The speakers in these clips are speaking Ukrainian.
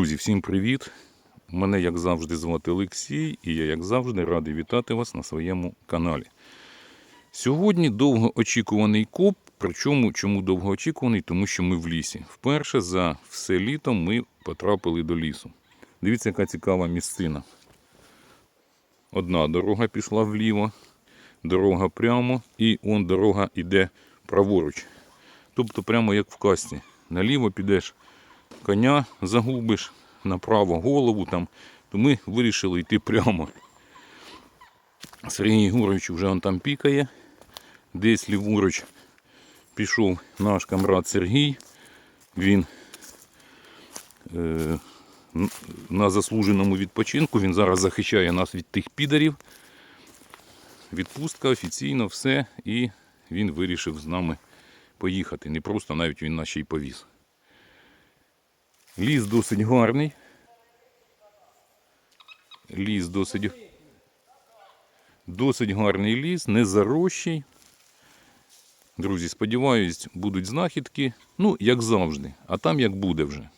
Друзі, всім привіт! Мене, як завжди, звати Олексій, і я, як завжди, радий вітати вас на своєму каналі. Сьогодні довгоочікуваний коп. Причому чому довгоочікуваний? Тому що ми в лісі. Вперше за все літо ми потрапили до лісу. Дивіться, яка цікава місцина. Одна дорога пішла вліво, дорога прямо, і он дорога йде праворуч. Тобто, прямо як в касті. Наліво підеш коня загубиш, направо голову там, то ми вирішили йти прямо. Сергій Єгорович вже он там пікає. Десь ліворуч пішов наш камрад Сергій. Він е, на заслуженому відпочинку. Він зараз захищає нас від тих підарів. Відпустка офіційно все. І він вирішив з нами поїхати. Не просто навіть він нас ще й повіз. Ліс досить гарний. Ліс досить, досить гарний ліс, не зарощий. Друзі, сподіваюсь, будуть знахідки. Ну, як завжди. А там як буде вже.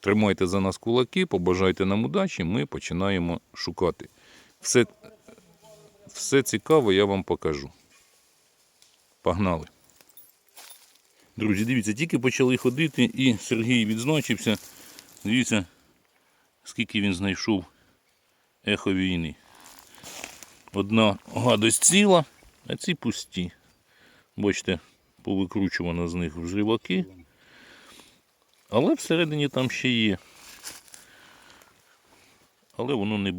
Тримайте за нас кулаки, побажайте нам удачі, ми починаємо шукати. Все, все цікаво я вам покажу. Погнали. Друзі, дивіться, тільки почали ходити і Сергій відзначився. Дивіться, скільки він знайшов ехо війни. Одна гадость ціла, а ці пусті. Бачите, повикручувано з них взриваки. Але всередині там ще є. Але воно не,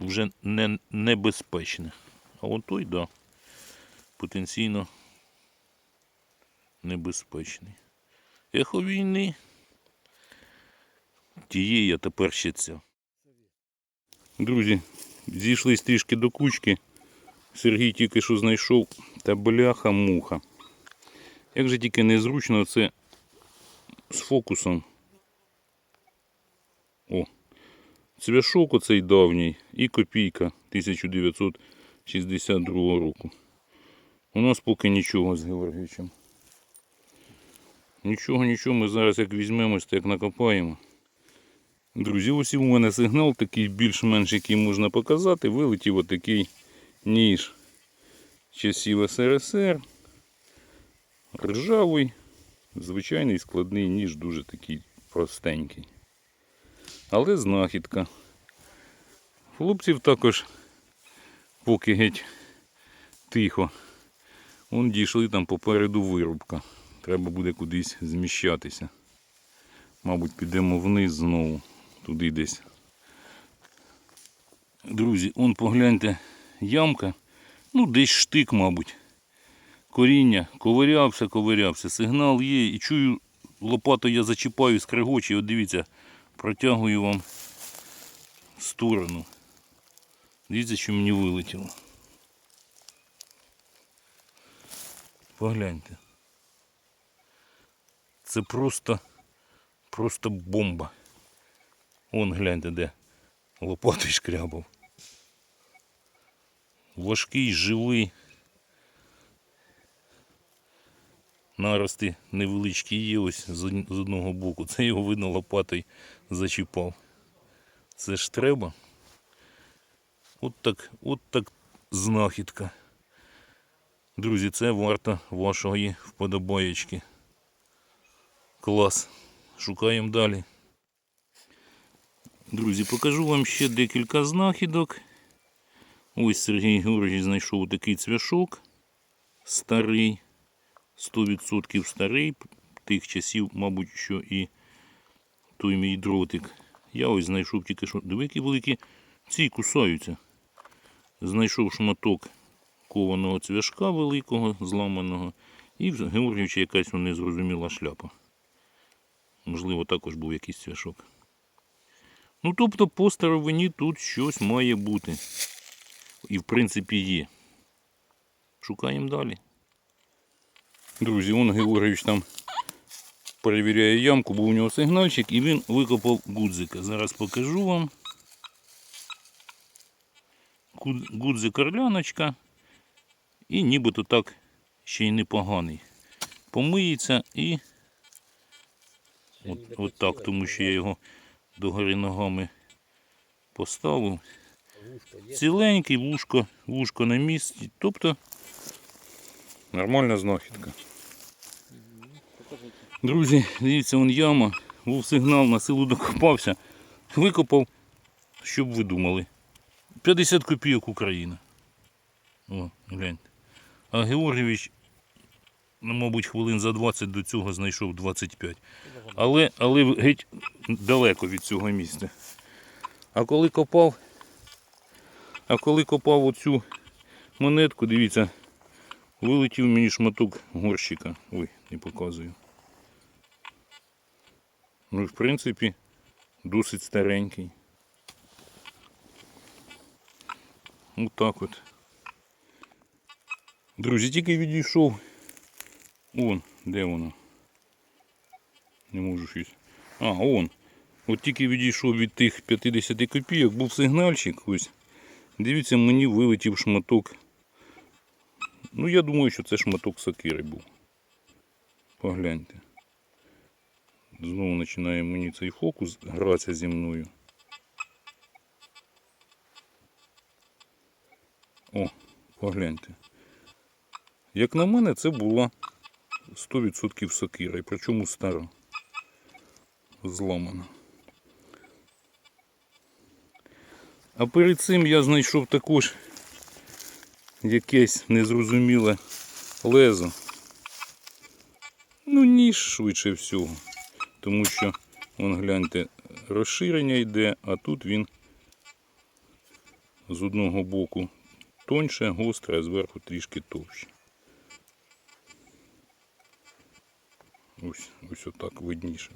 вже не небезпечне. А от той, да, потенційно небезпечний. Ехо війни. Тієї, а тепер ще ця. Друзі, зійшлись трішки до кучки. Сергій тільки що знайшов та бляха-муха. Як же тільки незручно це з фокусом. О, цвяшок оцей давній і копійка 1962 року. У нас поки нічого з Георгійовичем. Нічого, нічого, ми зараз як візьмемось, так накопаємо. Друзі, ось і у мене сигнал такий більш-менш, який можна показати. Вилетів отакий ніж часів СРСР. Ржавий, звичайний складний ніж, дуже такий простенький. Але знахідка. Хлопців також поки геть тихо. Вон дійшли там попереду вирубка. Треба буде кудись зміщатися. Мабуть, підемо вниз знову, туди десь. Друзі, он погляньте, ямка. Ну, десь штик, мабуть. Коріння, ковирявся, ковирявся. Сигнал є. І чую, лопату я зачіпаю, скрегочі. От дивіться, протягую вам в сторону. Дивіться, що мені вилетіло. Погляньте. Це просто, просто бомба. Вон гляньте, де лопатою шкрябав. Важкий, живий. Нарости невеличкі є ось з одного боку. Це його видно лопатою зачіпав. Це ж треба. От так, от так знахідка. Друзі, це варто вашої вподобаєчки. Клас. Шукаємо далі. Друзі, покажу вам ще декілька знахідок. Ось Сергій Георгійович знайшов такий цвяшок. Старий. 100% старий. Тих часів, мабуть, що і той мій дротик. Я ось знайшов тільки що. Диви, які великі ці кусаються. Знайшов шматок кованого цвяшка великого, зламаного. І Георгійовича якась незрозуміла шляпа. Можливо, також був якийсь цвяшок. Ну, тобто, по старовині тут щось має бути. І в принципі є. Шукаємо далі. Друзі, он Георгійович там перевіряє ямку, був у нього сигнальчик і він викопав гудзика. Зараз покажу вам. Гуд- Гудзик орляночка. І нібито так ще й непоганий. Помиється і От, от так, тому що я його догори ногами поставив. Ціленький, вушко, вушко на місці. Тобто нормальна знахідка. Друзі, дивіться, вон яма, був сигнал, на силу докопався, викопав, що б ви думали. 50 копійок Україна. О, гляньте. А Георгійович, ну, мабуть, хвилин за 20 до цього знайшов 25. Але, але геть далеко від цього місця. А коли копав, а коли копав оцю монетку, дивіться, вилетів мені шматок горщика. Ой, не показую. Ну, в принципі, досить старенький. Отак от. Друзі, тільки відійшов. Вон, де воно? Не можу щось. А, он. От тільки відійшов від тих 50 копійок, був сигнальчик ось. Дивіться, мені вилетів шматок. Ну, я думаю, що це шматок сокири був. Погляньте. Знову починає мені цей фокус гратися зі мною. О, погляньте. Як на мене, це була 100% сокира, і причому стара. Зламана. А перед цим я знайшов також якесь незрозуміле лезо. Ну, ніж швидше всього. Тому що, вон гляньте, розширення йде, а тут він з одного боку тоньше, гостре, а зверху трішки товще. Ось, ось отак видніше.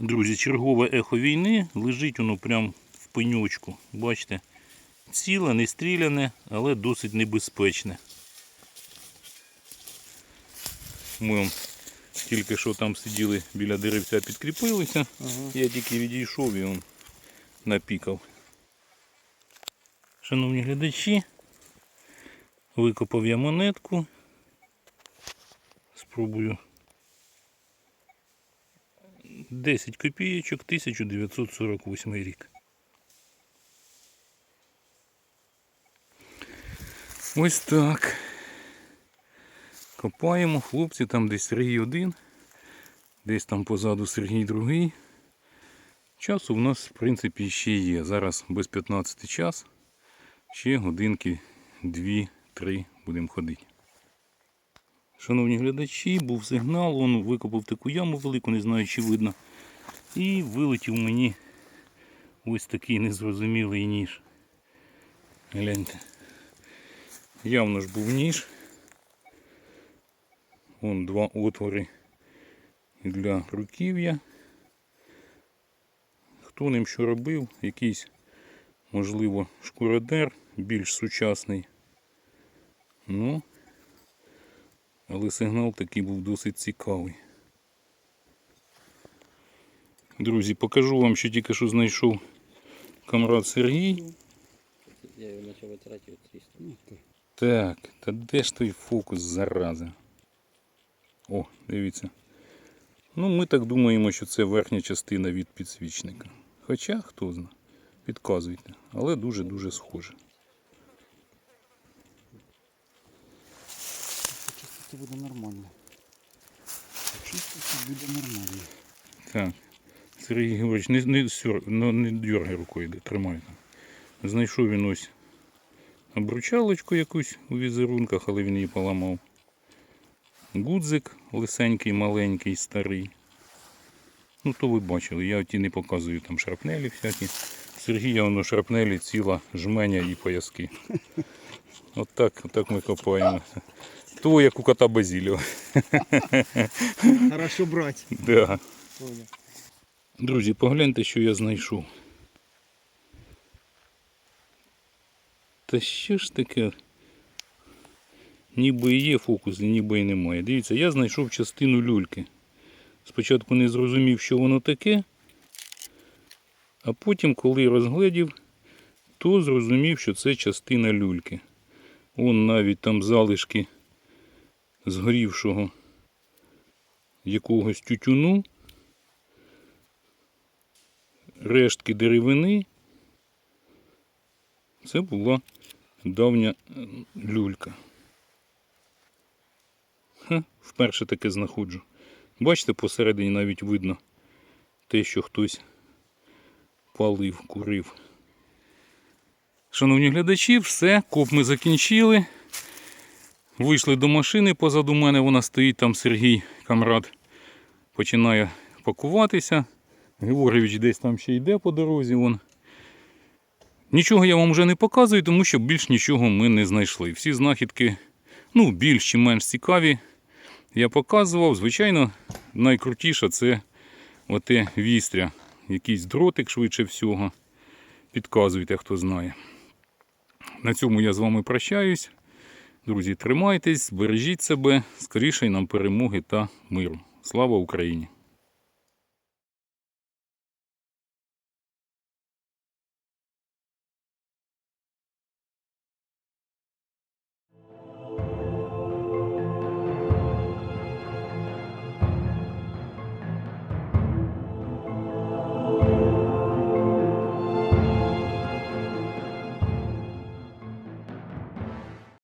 Друзі, чергове ехо війни лежить воно прямо в пеньочку. Бачите, ціле, не стріляне, але досить небезпечне. Ми вам тільки що там сиділи біля деревця, підкріпилися. Ага. Я тільки відійшов і він напікав. Шановні глядачі, викопав я монетку. Спробую 10 копійочок, 1948 рік. Ось так. Копаємо, хлопці, там десь Сергій один, десь там позаду Сергій другий. Часу в нас, в принципі, ще є. Зараз без 15 час. Ще годинки 2-3 будемо ходити. Шановні глядачі, був сигнал, он викопав таку яму велику, не знаю, чи видно. І вилетів мені ось такий незрозумілий ніж. Гляньте. Явно ж був ніж. Вон два отвори для руків'я. Хто ним що робив? Якийсь, можливо, шкуродер, більш сучасний. Ну, але сигнал такий був досить цікавий. Друзі, покажу вам, що тільки що знайшов камрад Сергій. Я його почав витирати от. Так, та де ж той фокус зараза? О, дивіться. Ну, ми так думаємо, що це верхня частина від підсвічника. Хоча, хто знає, підказуйте. Але дуже-дуже схоже. Почистити буде нормально. Почистити буде нормально. Так. Сергій Георгійович, не, не, сьор- ну, не дергай рукою, тримай там. Знайшов він ось обручалочку якусь у візерунках, але він її поламав. Гудзик лисенький, маленький, старий. Ну, то ви бачили, я ті не показую там шрапнелі всякі. Сергія воно шрапнелі ціла жменя і пояски. От так, отак ми копаємо. То як у кота Базіліо. Хорошо брати. Да. Друзі, погляньте, що я знайшов. Та що ж таке? Ніби і є фокус, і ніби і немає. Дивіться, я знайшов частину люльки. Спочатку не зрозумів, що воно таке, а потім, коли розгледів, то зрозумів, що це частина люльки. Вон навіть там залишки згорівшого якогось тютюну. рештки деревини. Це була давня люлька. Ха, вперше таке знаходжу. Бачите, посередині навіть видно те, що хтось палив, курив. Шановні глядачі, все, коп ми закінчили. Вийшли до машини, позаду мене вона стоїть, там Сергій Камрад починає пакуватися. Георгійович десь там ще йде по дорозі. Вон. Нічого я вам вже не показую, тому що більш нічого ми не знайшли. Всі знахідки ну, більш чи менш цікаві. Я показував. Звичайно, найкрутіше це оте вістря. Якийсь дротик швидше всього. Підказуйте, хто знає. На цьому я з вами прощаюсь. Друзі, тримайтесь, бережіть себе, скоріше нам перемоги та миру. Слава Україні!